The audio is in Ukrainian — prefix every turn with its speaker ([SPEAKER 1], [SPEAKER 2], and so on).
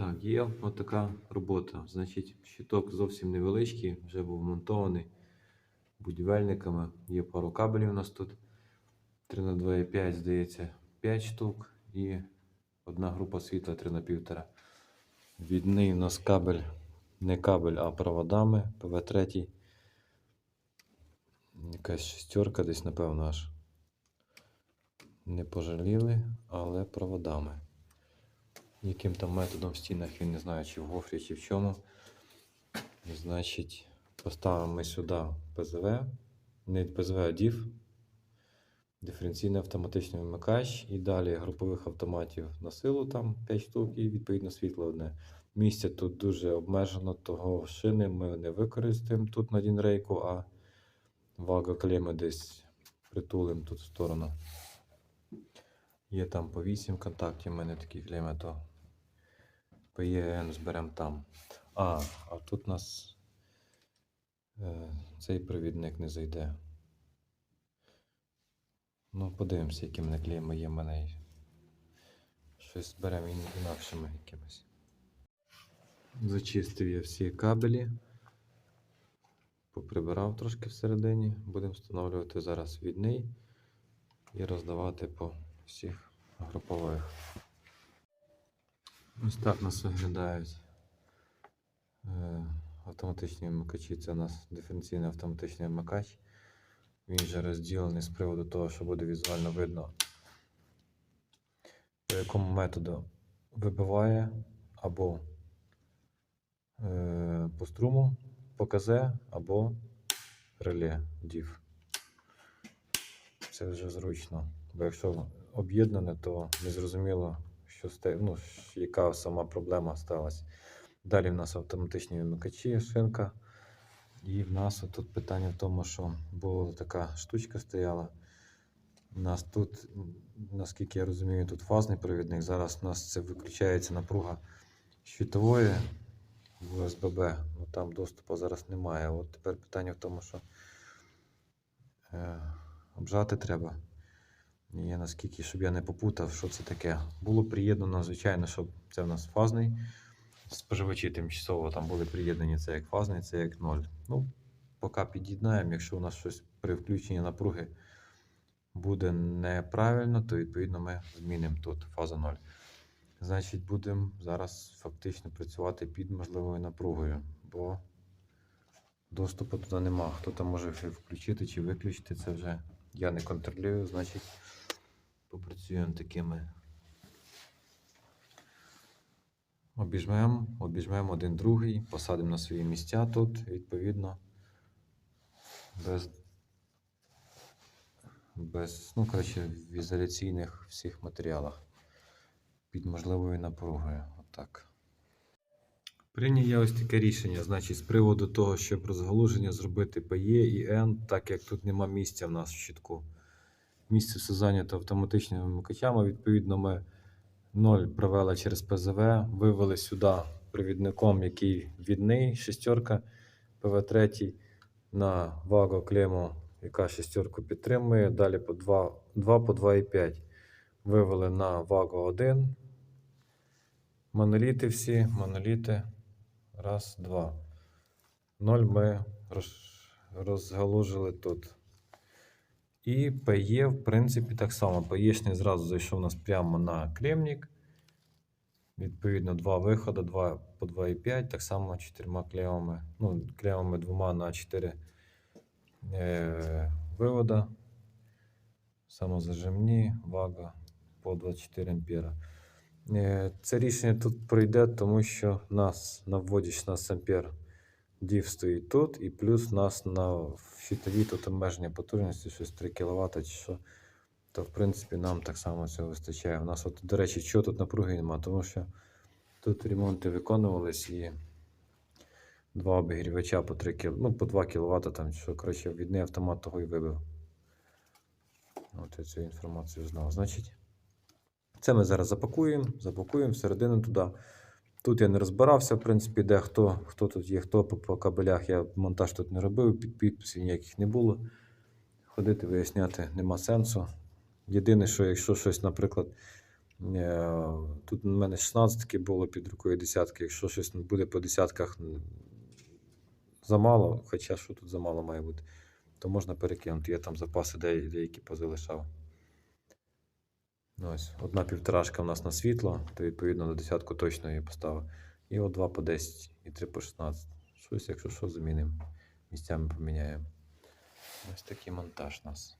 [SPEAKER 1] Так, є отака робота. Значить, щиток зовсім невеличкий, вже був монтований будівельниками. Є пару кабелів у нас тут. 3 на 2,5, здається, 5 штук. І одна група світла 3 на 1,5. Відний у нас кабель, не кабель, а проводами. ПВ3. Якась шестерка десь, напевно, аж. Не пожаліли, але проводами яким там методом в стінах, він не знаю, чи в гофрі, чи в чому. Значить, поставимо ми сюди ПЗВ, не ПЗВ, а DIV, диференційний автоматичний вимикач, і далі групових автоматів на силу там 5 штук, і відповідно світло одне. Місця тут дуже обмежено, того шини ми не використаємо тут на дінрейку, а вага клеми десь притулимо тут в сторону. Є там по 8 контактів, у мене такі клеми, то PEN зберемо там. А, а тут у нас е, цей провідник не зайде. Ну, подивимося, які в є мене. Щось зберемо інакшими якимись. Зачистив я всі кабелі. Поприбирав трошки всередині. Будемо встановлювати зараз відний і роздавати по всіх групових. Ось так нас виглядають е, автоматичні вмикачі. Це у нас диференційний автоматичний вмикач. Він вже розділений з приводу того, що буде візуально видно, по якому методу вибиває або е, по струму, по КЗ, або реле DIV. Це вже зручно. Бо якщо об'єднане, то незрозуміло, що ну, яка сама проблема сталася. Далі в нас автоматичні вимикачі, шинка. І в нас тут питання в тому, що була така штучка стояла. У нас тут, наскільки я розумію, тут фазний провідник. Зараз у нас це виключається напруга щитової в СББ. Ну, там доступу зараз немає. От тепер питання в тому, що е, обжати треба. Я наскільки, щоб я не попутав, що це таке. Було приєднано, звичайно, щоб це в нас фазний. Споживачі тимчасово там були приєднані це як фазний, це як ноль. Ну, поки під'єднаємо, якщо у нас щось при включенні напруги буде неправильно, то відповідно ми змінимо тут фаза 0. Значить, будемо зараз фактично працювати під можливою напругою, бо доступу туди нема. Хто там може включити чи виключити, це вже я не контролюю, значить попрацюємо такими. Обіжмемо, обіжмемо один другий, посадимо на свої місця тут, відповідно, без, без ну, коротше, в ізоляційних всіх матеріалах під можливою напругою. Отак. Прийняв я ось таке рішення, значить, з приводу того, щоб розгалуження зробити Е і Н, так як тут нема місця в нас в щитку. Місце все зайнято автоматичними вмикачами. Відповідно, ми 0 провели через ПЗВ, вивели сюди провідником, який відний, шестерка ПВ3 на вагу клему, яка шестерку підтримує. Далі по 2, 2 по 2,5 вивели на вагу 1. Моноліти всі, моноліти. Раз, два. 0 ми розгалужили тут. І ПЕ, в принципі, так само. ПЕшний зразу зайшов у нас прямо на клемник. Відповідно, два виходи, 2 по 2,5, так само чотирма клемами. Ну, клемами двома на 4 е, вивода. Самозажимні, вага по 24 ампера. Е, Це рішення тут пройде, тому що нас на вводі 16 ампер DIV стоїть тут, і плюс нас на щитовій тут обмеження потужності щось 3 кВт чи що. То, в принципі, нам так само цього вистачає. У нас, от, до речі, чого тут напруги нема, тому що тут ремонти виконувались і два обігрівача по 3 кіл... ну, по 2 кВт, там, що, коротше, відний автомат того і вибив. От я цю інформацію знав. Значить, це ми зараз запакуємо, запакуємо всередину туди. Тут я не розбирався, в принципі, де хто, хто тут є, хто по, кабелях. Я монтаж тут не робив, під підписів ніяких не було. Ходити, виясняти нема сенсу. Єдине, що якщо щось, наприклад, Е, Тут у мене 16 було під рукою десятки. Якщо щось буде по десятках замало, хоча що тут замало має бути, то можна перекинути. Я там запаси деякі позалишав. Ось, одна півторашка у нас на світло, то відповідно до десятку точно її поставив. І от 2 по 10 і 3 по 16. Щось, якщо що, замінимо. Місцями поміняємо. Ось такий монтаж у нас.